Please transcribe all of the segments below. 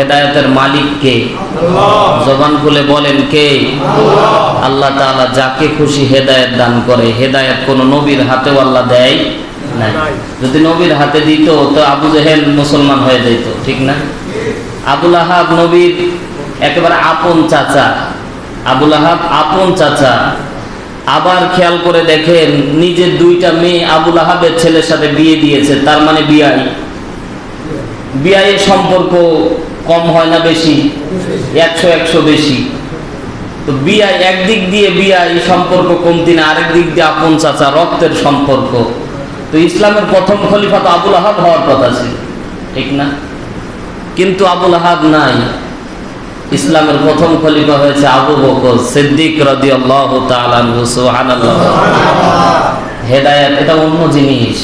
হেদায়েতের মালিক কে জবান খুলে বলেন কে? আল্লাহ। তাআলা যাকে খুশি হেদায়েত দান করে। হেদায়েত কোন নবীর হাতেও আল্লাহ দেয় নাই। যদি নবীর হাতে দিত তো আবু জেহেল মুসলমান হয়ে যেত ঠিক না? আবুল আহাব নবীর একেবারে আপন চাচা। আবুল আহাব আপন চাচা। আবার খেয়াল করে দেখেন নিজের দুইটা মেয়ে আবুল আহাবের ছেলের সাথে বিয়ে দিয়েছে তার মানে বিয়াই। বিয়ের সম্পর্ক কম হয় না বেশি? একশো একশো বেশি। তো বিয়া একদিক দিয়ে বিয়া এই সম্পর্ক কমতি না, আরেক দিক দিয়ে আপন চাচা, রক্তের সম্পর্ক। তো ইসলামের প্রথম খলিফা তো আবুল আহাব হওয়ার কথা ছিল, ঠিক না? কিন্তু আবুল আহাব নাই। ইসলামের প্রথম খলিফা হয়েছে আবু বকর সিদ্দিক তাআলা আনহু, সুবহানাল্লাহ। হেদায়েত, এটা অন্য জিনিস।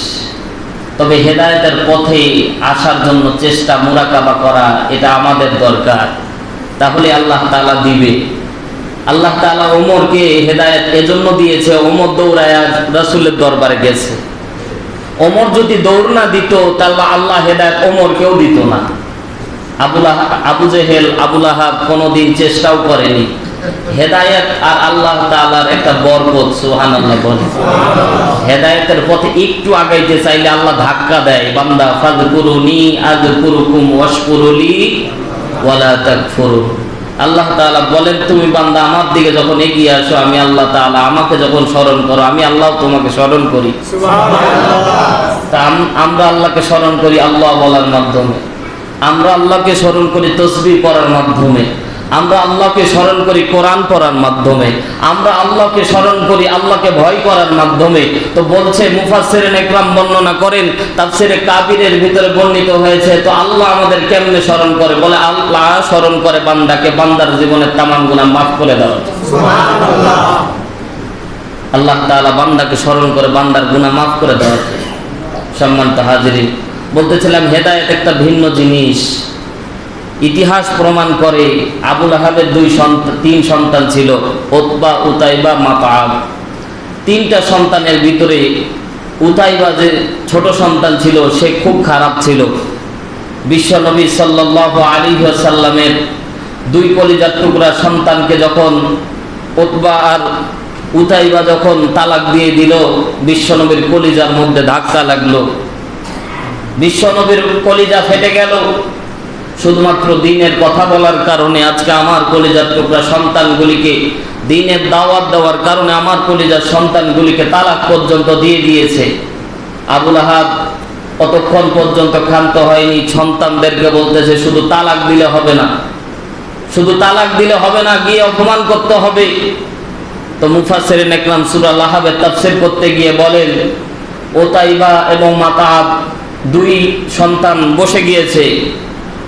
তবে হেদায়েতের পথে আসার জন্য চেষ্টা মুরাকাবা করা এটা আমাদের দরকার। তাহলে আল্লাহ তাআলা দিবে। আল্লাহ তাআলা ওমরকে হেদায়েত এজন্য দিয়েছে, ওমর দৌড়ায় রাসূলের দরবারে গেছে। ওমর যদি দৌড় না দিত, তাহলে আল্লাহ হেদায়েত ওমরকেও দিত না। আবুল আবু জেহেল, আবুল আহাব কোনোদিন চেষ্টাও করেনি। হেদায়েত আর আল্লাহ তাআলার একটা বরকত সুবহানাল্লাহ বলে হেদায়েতের পথে একটু আগাইতে চাইলে আল্লাহ ধাক্কা দেয় বান্দা ফাযকুরুনি আযকুরুকুম ওয়াশকুরুলি ওয়ালা তাকফুরুন আল্লাহ তাআলা বলেন তুমি বান্দা আমার দিকে যখন এগিয়ে আসো আমি আল্লাহ তাআলা আমাকে যখন স্মরণ করো আমি আল্লাহ তোমাকে স্মরণ করি। তা আমরা আল্লাহকে স্মরণ করি আল্লাহ বলার মাধ্যমে। আমরা আল্লাহকে স্মরণ করি তসবি পড়ার মাধ্যমে। আমরা আল্লাহকে স্মরণ করি কোরআন পড়ার মাধ্যমে। আমরা আল্লাহকে স্মরণ করি আল্লাহকে ভয় করার মাধ্যমে। তো বলছে, মুফাসসিরিন একরাম বর্ণনা করেন, তাফসিরে কাবিরের ভিতরে বর্ণিত হয়েছে, তো আল্লাহ আমাদের কেমনে স্মরণ করে? বলে, আল্লাহ স্মরণ করে বান্দাকে, বান্দার জীবনের তামাম গুনাহ মাফ করে দেওয়া আল্লাহ তাআলা বান্দাকে স্মরণ করে বান্দার গুনাহ মাফ করে দেওয়া সম্মানিত হাজিরিন, বলতেছিলাম, হেদায়েত একটা ভিন্ন জিনিস। ইতিহাস প্রমাণ করে আবুল আহাবের দুই সন্তান, তিন সন্তান ছিল ওতবা উতাইবা, মাতাব। তিনটা সন্তানের ভিতরে উতাইবা যে ছোট সন্তান ছিল, সে খুব খারাপ ছিল। বিশ্বনবী সাল্লাহ আলী সাল্লামের দুই কলিজার টুকরা সন্তানকে যখন ওতবা আর উতাইবা যখন তালাক দিয়ে দিল বিশ্বনবীর কলিজার মধ্যে ধাক্কা লাগল। বিশ্বনবীর কলিজা ফেটে গেল। শুধুমাত্র দিনের কথা বলার কারণে আজকে আমার কলিজার টুকরা সন্তানগুলিকে দিনের দাওয়াত দেওয়ার কারণে আমার কলিজার সন্তানগুলিকে তালাক পর্যন্ত দিয়ে দিয়েছে। আবুল আহাব কতক্ষণ পর্যন্ত ক্ষান্ত হয়নি, সন্তানদেরকে বলতেছে, শুধু তালাক দিলে হবে না। শুধু তালাক দিলে হবে না, গিয়ে অপমান করতে হবে। তো মুফাসসিরিন একরাম সূরা লাহাবের তাফসীর করতে গিয়ে বলেন, ওতাইবা এবং মাতাব দুই সন্তান বসে গিয়েছে।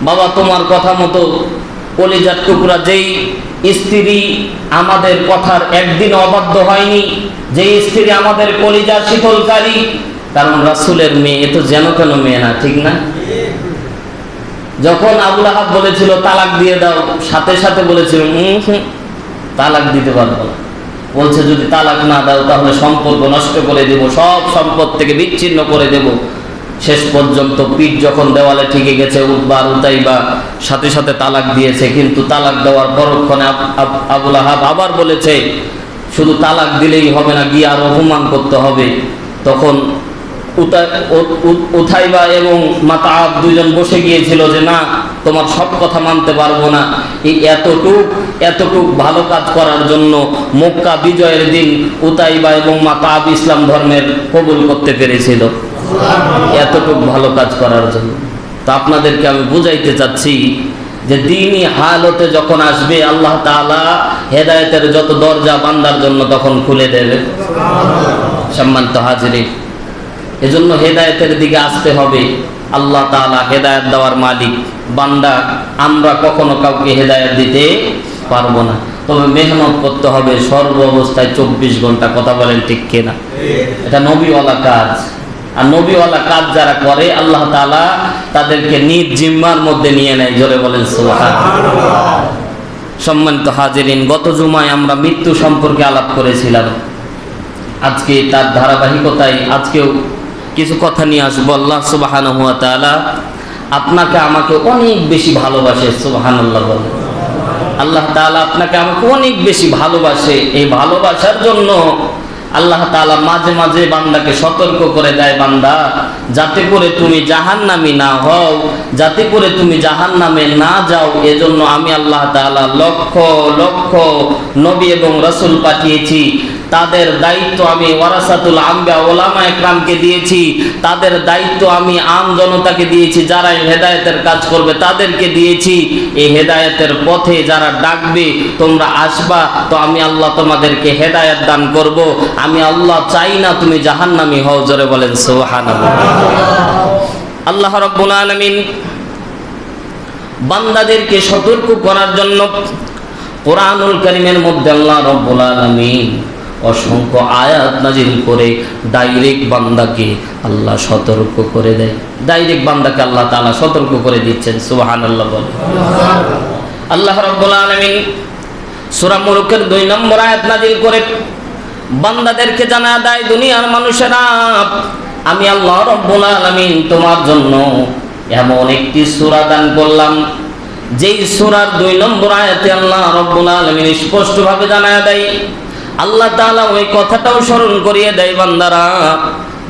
বাবা তোমার কথা মতো কলিজার টুকরা যেই স্ত্রী আমাদের কথার একদিন অবাধ্য হয়নি যেই স্ত্রী আমাদের কলিজা শীতলকারী কারণ রাসূলের মেয়ে তো যেন কেন মেয়ে না ঠিক না? যখন আবুল আহাব বলেছিল তালাক দিয়ে দাও সাথে সাথে বলেছিল "উম হুম, তালাক দিতে পারব না। বলছে যদি তালাক না দাও তাহলে সম্পর্ক নষ্ট করে দেব সব সম্পদ থেকে বিচ্ছিন্ন করে দেব। শেষ পর্যন্ত পিঠ যখন দেওয়ালে ঠিকে গেছে উদ্বার উতাইবা সাথে সাথে তালাক দিয়েছে, কিন্তু তালাক দেওয়ার পরক্ষণে আব- আব- আবুল আহাব আবার বলেছে, শুধু তালাক দিলেই হবে না, গিয়ে আর অপমান করতে হবে। তখন উথাইবা এবং মাতাব দুজন বসে গিয়েছিল যে, না, তোমার সব কথা মানতে পারব না। এই এতটুক এতটুক ভালো কাজ করার জন্য মক্কা বিজয়ের দিন উতাইবা এবং মাতাব ইসলাম ধর্মের কবুল করতে পেরেছিল। এতটুক ভালো কাজ করার জন্য। তো আপনাদেরকে আমি বুঝাইতে চাচ্ছি যে দিনই হালতে যখন আসবে, আল্লাহ তাআলা হেদায়েতের যত দরজা বান্দার জন্য তখন খুলে দেবে। সম্মানিত হাজিরি এজন্য হেদায়েতের দিকে আসতে হবে। আল্লাহ তাআলা হেদায়েত দেওয়ার মালিক। বান্দা, আমরা কখনো কাউকে হেদায়েত দিতে পারব না। তবে মেহনত করতে হবে, সর্ব অবস্থায় চব্বিশ ঘণ্টা কথা বলেন ঠিক কিনা? এটা নবীওয়ালা কাজ। আর নবীওয়ালা কাজ যারা করে, আল্লাহ তাআলা তাদেরকে নিজ জিম্মার মধ্যে নিয়ে নেয়। জোরে বলেন সম্মানিত হাজিরিন, গত জুমায় আমরা মৃত্যু সম্পর্কে আলাপ করেছিলাম। আজকে তার ধারাবাহিকতায় আজকেও কিছু কথা নিয়ে আসব আল্লাহ সুবাহান হুয়া তাআলা। আপনাকে আমাকে অনেক বেশি ভালোবাসে, সুবহানাল্লাহ বলে। আল্লাহ তাআলা আপনাকে আমাকে অনেক বেশি ভালোবাসে। এই ভালোবাসার জন্য আল্লাহ তালা মাঝে মাঝে বান্দাকে সতর্ক করে দেয় বান্দা, যাতে করে তুমি জাহান নামি না হও, যাতে করে তুমি জাহান নামে না যাও, এজন্য আমি আল্লাহ তালা লক্ষ লক্ষ নবী এবং রসুল পাঠিয়েছি। তাদের দায়িত্ব আমি ওয়ারাসাতুল আম্বা ওলামা একরামকে দিয়েছি। তাদের দায়িত্ব আমি আম জনতাকে দিয়েছি যারা এই হেদায়েতের কাজ করবে তাদেরকে দিয়েছি। এই হেদায়েতের পথে যারা ডাকবে, তোমরা আসবা, তো আমি আল্লাহ তোমাদেরকে হেদায়েত দান করব। আমি আল্লাহ চাই না তুমি জাহান্নামী হও, জোরে বলেন, সুবহানাল্লাহ। আল্লাহ রাব্বুল আলামিন বান্দাদেরকে সতর্ক করার জন্য কোরআনুল কারীমের মধ্যে আল্লাহ রাব্বুল আলামিন অসংখ্য আয়াত নাজিল করে ডাইরেক্ট বান্দাকে আল্লাহ সতর্ক করে দেয়। ডাইরেক্ট বান্দাকে আল্লাহ তালা সতর্ক করে দিচ্ছেন, সুবহানাল্লাহ বলে। আল্লাহ রাব্বুল আলামিন মুলুকের দুই নম্বর আয়াত নাজিল করে, বান্দাদেরকে জানা দেয়, দুনিয়ার মানুষেরা, আমি আল্লাহ রব্বুল আলামিন তোমার জন্য এমন একটি সূরা দান করলাম। যেই সুরার দুই নম্বর আয়াতে আল্লাহ রব্বুল আলামিন স্পষ্টভাবে জানা দেয় আল্লাহ তালা ওই কথাটাও স্মরণ করিয়ে দেয়, বান্দারা,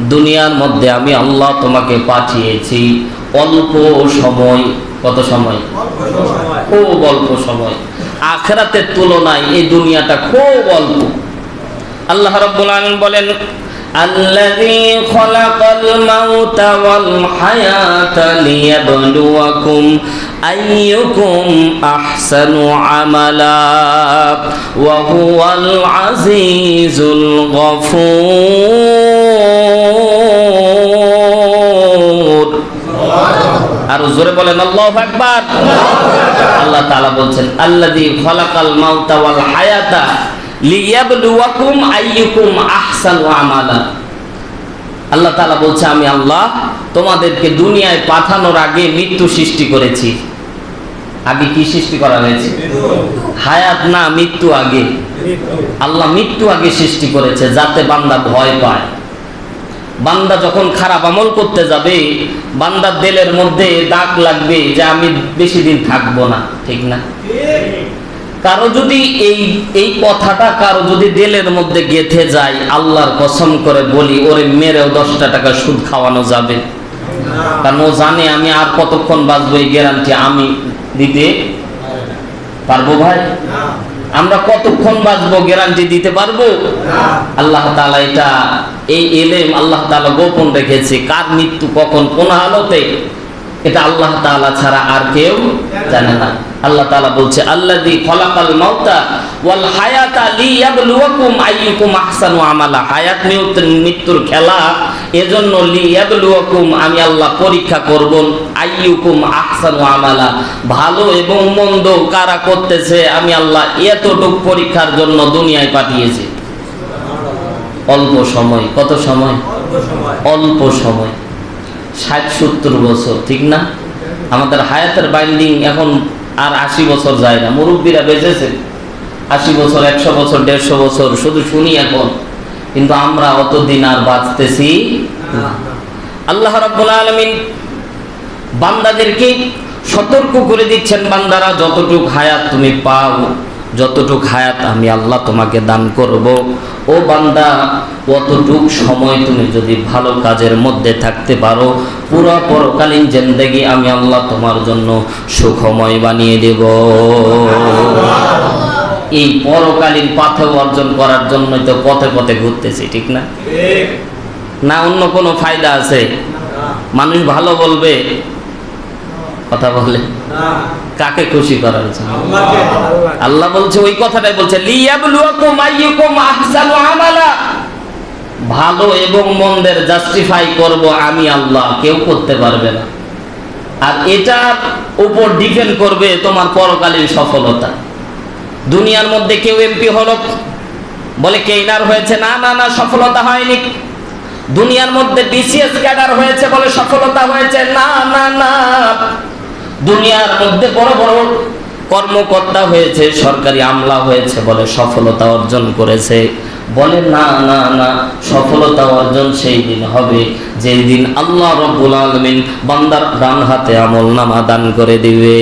দুনিয়ার মধ্যে আমি আল্লাহ তোমাকে পাঠিয়েছি। অল্প সময়, কত সময়? খুব অল্প সময়। আখরাতের তুলনায় এই দুনিয়াটা খুব অল্প। আল্লাহ রব্বুল আলম বলেন الذي خلق الموت والحياة ليبلوكم أيكم أحسن عملا وهو العزيز الغفور আর জোরে বলেন আল্লাহু আকবার আল্লাহ তাআলা বলছেন আল্লাযী খালাকাল মাউতা ওয়াল হায়াতা আইয়ুকুম আহসানু আমালা। আল্লাহ তাআলা বলছে, আমি আল্লাহ তোমাদেরকে দুনিয়ায় পাঠানোর আগে মৃত্যু সৃষ্টি করেছি। আগে কি সৃষ্টি করা হয়েছে? হায়াত না মৃত্যু আগে? আল্লাহ মৃত্যু আগে সৃষ্টি করেছে যাতে বান্দা ভয় পায়। বান্দা যখন খারাপ আমল করতে যাবে, বান্দার দেলের মধ্যে দাগ লাগবে যে আমি বেশি দিন থাকব না, ঠিক না? কারও যদি এই এই কথাটা কারও যদি দিলের মধ্যে গেথে যায়, আল্লাহর কসম করে বলি, ওরে মেরেও দশটা টাকা সুদ খাওয়ানো যাবে। কারণ ও জানে আমি আর কতক্ষণ বাঁচবো এই গ্যারান্টি আমি দিতে পারব ভাই? আমরা কতক্ষণ বাঁচবো গ্যারান্টি দিতে পারব? আল্লাহ তাআলা এটা, এই এলেম আল্লাহ তাআলা গোপন রেখেছে। কার মৃত্যু কখন, কোন হালতে, এটা আল্লাহ তাআলা ছাড়া আর কেউ জানে না। আল্লাহ তাআলা বলছে আল্লাহ আল্লাযী খলাকাল মাউতা ওয়াল হায়াতা লিয়াবলুয়াকুম আইয়ুকুম আহসানু আমালা। হায়াত মৃত্যুর খেলা, এজন্য লি লিয়াবলুয়াকুম, আমি আল্লাহ পরীক্ষা করব, আইয়ুকুম আহসানু আমালা। ভালো এবং মন্দ কারা করতেছে, আমি আল্লাহ এতটুক পরীক্ষার জন্য দুনিয়ায় পাঠিয়েছি। অল্প সময়, কত সময়? অল্প সময়। ষাট সত্তর বছর, ঠিক না? আমাদের হায়াতের বাইন্ডিং এখন আর আশি বছর যায় না। মুরব্বীরা বেঁচেছে আশি বছর, একশো বছর, দেড়শো বছর, শুধু শুনি এখন। কিন্তু আমরা অতদিন আর বাঁচতেছি। আল্লাহ রাব্বুল আলামিন বান্দাদেরকে সতর্ক করে দিচ্ছেন, বান্দারা, যতটুক হায়াত তুমি পাও। যতটুক হায়াত আমি আল্লাহ তোমাকে দান করব। ও বান্দা অতটুক সময় তুমি যদি ভালো কাজের মধ্যে থাকতে পারো পুরো পরকালীন জিন্দেগি আমি আল্লাহ তোমার জন্য সুখময় বানিয়ে দেব। এই পরকালীন পাথে অর্জন করার জন্যই তো পথে পথে ঘুরতেছি ঠিক না? না অন্য কোনো ফায়দা আছে? মানুষ ভালো বলবে কথা বলে। কাকে খুশি করার জন্য? আল্লাহ বলছে ওই কথাটাই বলছে লিয়াবলুয়াকুম আইয়ুকুম আহসানু আমালা। ভালো এবং মন্দের জাস্টিফাই করব আমি আল্লাহ কেউ করতে পারবে না। আর এটার উপর ডিপেন্ড করবে তোমার পরকালীন সফলতা। দুনিয়ার মধ্যে কেউ এমপি হলো বলে কেইনার হয়েছে? না না না সফলতা হয়নি। দুনিয়ার মধ্যে বিসিএস ক্যাডার হয়েছে বলে সফলতা হয়েছে? না না না। দুনিয়ার মধ্যে বড় বড় কর্মকর্তা হয়েছে, সরকারি আমলা হয়েছে বলে সফলতা অর্জন করেছে। বলে না না না, সফলতা অর্জন সেই দিন হবে যেই দিন আল্লাহ রব্বুল আলমিন বান্দার ডান হাতে আমল নামা দান করে দিবে।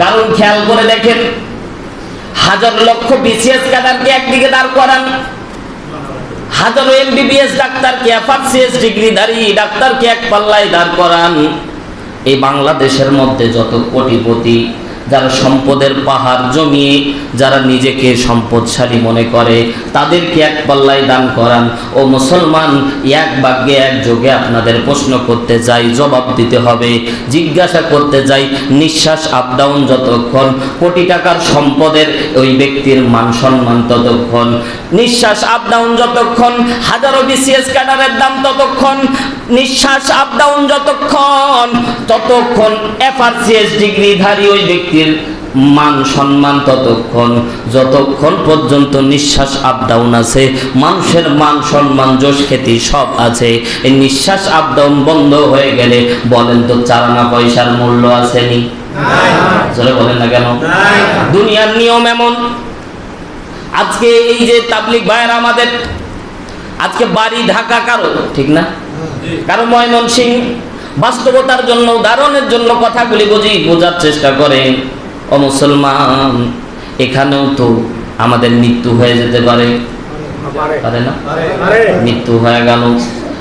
কারণ খেয়াল করে দেখেন, হাজার লক্ষ বিসিএস ক্যাডারকে একদিকে দাঁড় করান, হাজারো এমবিবিএস ডাক্তারকে এফআরসিএস ডিগ্রিধারী ডাক্তারকে এক পাল্লায় দাঁড় করান। এই বাংলাদেশের মধ্যে যত কোটিপতি যারা সম্পদের পাহাড় জমিয়ে যারা নিজেকে সম্পদশালী মনে করে, তাদেরকে এক পাল্লায় দান করান। ও মুসলমান, এক বাক্যে এক যোগে আপনাদের প্রশ্ন করতে যাই, জবাব দিতে হবে, জিজ্ঞাসা করতে যাই, নিঃশ্বাস আপ ডাউন যতক্ষণ, কোটি টাকার সম্পদের ওই ব্যক্তির মান সম্মান ততক্ষণ। নিঃশ্বাস আপ ডাউন যতক্ষণ, হাজারো বিসিএস ক্যাডারের দাম ততক্ষণ নিঃশ্বাস আপ ডাউন যতক্ষণ, ততক্ষণ এফআরসিএস ডিগ্রিধারী ওই ব্যক্তির মান সম্মান ততক্ষণ, যতক্ষণ পর্যন্ত নিঃশ্বাস আপ ডাউন আছে, মানুষের মান সম্মান যশ খ্যাতি সব আছে। এই নিঃশ্বাস আপ ডাউন বন্ধ হয়ে গেলে বলেন তো চারানা পয়সার মূল্য আসেনি? বলেন না কেন? দুনিয়ার নিয়ম এমন। আজকে এই যে তাবলিক ভাইয়ের আমাদের, আজকে বাড়ি ঢাকা কারও? ঠিক না? কারও ময়মন সিং বাস্তবতার জন্য উদাহরণের জন্য কথাগুলি বুঝি বোঝার চেষ্টা করেন ও মুসলমান এখানেও তো আমাদের মৃত্যু হয়ে যেতে পারে। পারে। না? মৃত্যু হয়ে গেল।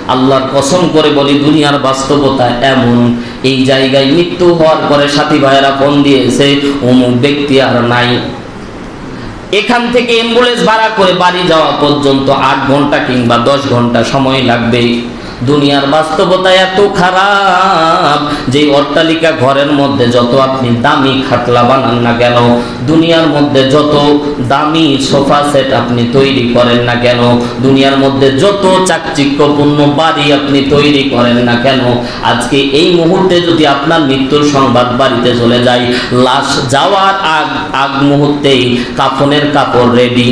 আল্লাহর কসম করে বলি দুনিয়ার বাস্তবতা এমন। এই জায়গায় মৃত্যু হওয়ার পরে সাথী ভাইয়েরা ফোন দিয়েছে অমুক ব্যক্তি আর নাই। এখান থেকে অ্যাম্বুলেন্স ভাড়া করে বাড়ি যাওয়া পর্যন্ত আট ঘণ্টা কিংবা দশ ঘণ্টা সময় লাগবে। দুনিয়ার বাস্তবতা এত খারাপ যে অট্টালিকা ঘরের মধ্যে যত আপনি দামি খাটলা বানান না কেন দুনিয়ার মধ্যে যত দামি সোফা সেট আপনি তৈরি করেন না কেন দুনিয়ার মধ্যে যত চাকচিক্যপূর্ণ বাড়ি আপনি তৈরি করেন না কেন আজকে এই মুহূর্তে যদি আপনার মৃত্যুর সংবাদ বাড়িতে চলে যায় লাশ যাওয়ার আগ আগ মুহূর্তেই কাফনের কাপড় রেডি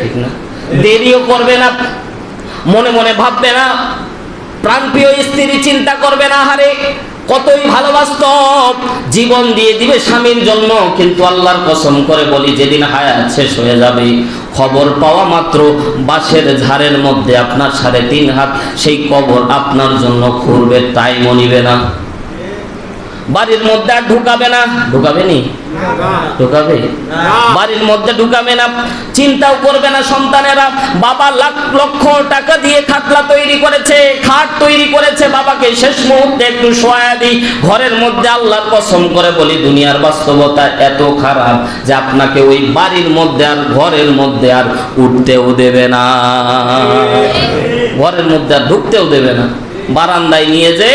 ঠিক না? দেরিও করবে না মনে মনে ভাববে না। প্রাণপ্রিয় স্ত্রী চিন্তা করবে না, হারে। কতই ভালোবাসত। জীবন দিয়ে দিবে স্বামীর জন্য কিন্তু আল্লাহর কসম করে বলি, যেদিন হায়াত শেষ হয়ে যাবে, খবর পাওয়া মাত্র বাঁশের ঝাড়ের মধ্যে আপনার সাড়ে তিন হাত, সেই কবর আপনার জন্য খুঁড়বে তাই মনিবে না। বাড়ির মধ্যে আর ঢুকাবে না। ঢুকাবে নি? ঢুকাবে? বাড়ির মধ্যে ঢুকাবে না, চিন্তাও করবে না সন্তানেরা। বাবা লাখ লক্ষ টাকা দিয়ে খাটলা তৈরি করেছে, খাট তৈরি করেছে, বাবাকে শেষ মুহূর্তে একটু সহায় দিই। ঘরের মধ্যে আল্লাহর কসম করে বলি, দুনিয়ার বাস্তবতা এত খারাপ যে আপনাকে ওই বাড়ির মধ্যে আর ঘরের মধ্যে আর উঠতেও দেবে না। ঘরের মধ্যে আর ঢুকতেও দেবে না। বারান্দায় নিয়ে যে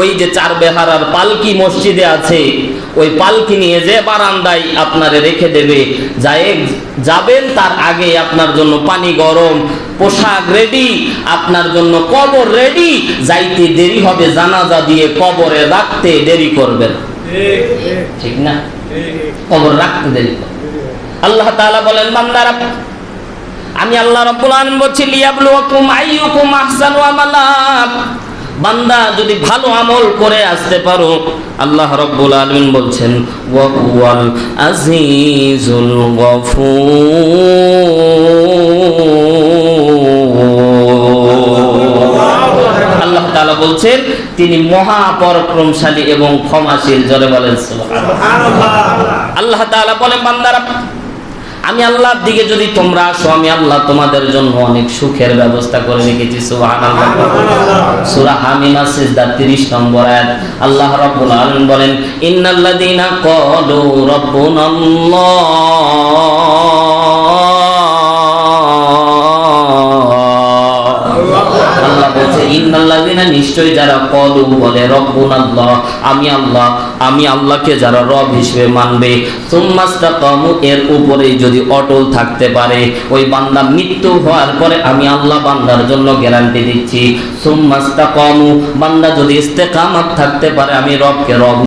ওই যে চার বেহারার পালকি মসজিদে আছে ওই পালকি নিয়ে যে বারান্দায় আপনারে রেখে দেবে, যায় যাবেন তার আগে আপনার জন্য পানি গরম, পোশাক রেডি আপনার জন্য কবর রেডি যাইতে দেরি হবে, জানাজা দিয়ে কবরে রাখতে দেরি করবেন। ঠিক না? কবর রাখতে দেরি আল্লাহ তাআলা বলেন, বান্দারা, আমি আল্লাহ রাব্বুল আলামিন বলছি, লিয়াবলুয়াকুম আইয়ুকুম আহসানু আমালা বান্দা যদি ভালো আমল করে আসতে পারো, আল্লাহ রাব্বুল আলমিন বলছেন আজিজুল আল্লাহ তাআলা বলছেন, তিনি মহা পরাক্রমশালী এবং ক্ষমাশীল জলে বলেন আল্লাহ তাআলা বলেন, বান্দারা আমি আল্লাহর দিকে যদি তোমরা আসো, আমি আল্লাহ তোমাদের জন্য অনেক সুখের ব্যবস্থা করে রেখেছি। সূরা হামিমা সিজদা 30 নম্বর আয়াত। আল্লাহ রাব্বুল আলামিন বলেন, ইন্নাল্লাযীনা ক্বালু রাব্বুনাল্লাহ ইন্নাল্লাযিনা নিশ্চয় যারা কলু বলে, রব্বুন আল্লাহ, আমি আল্লাহ, আমি আল্লাহকে যারা রব হিসেবে মানবে। সুম্মাস্তাকামু, এর উপরে যদি অটল থাকতে পারে, ওই বান্দা মৃত্যু হওয়ার পরে আমি আল্লাহ বান্দার জন্য গ্যারান্টি দিচ্ছি। সুম্মাস্তাকামু, বান্দা যদি ইস্তেকামাত থাকতে পারে, আমি রবকে রব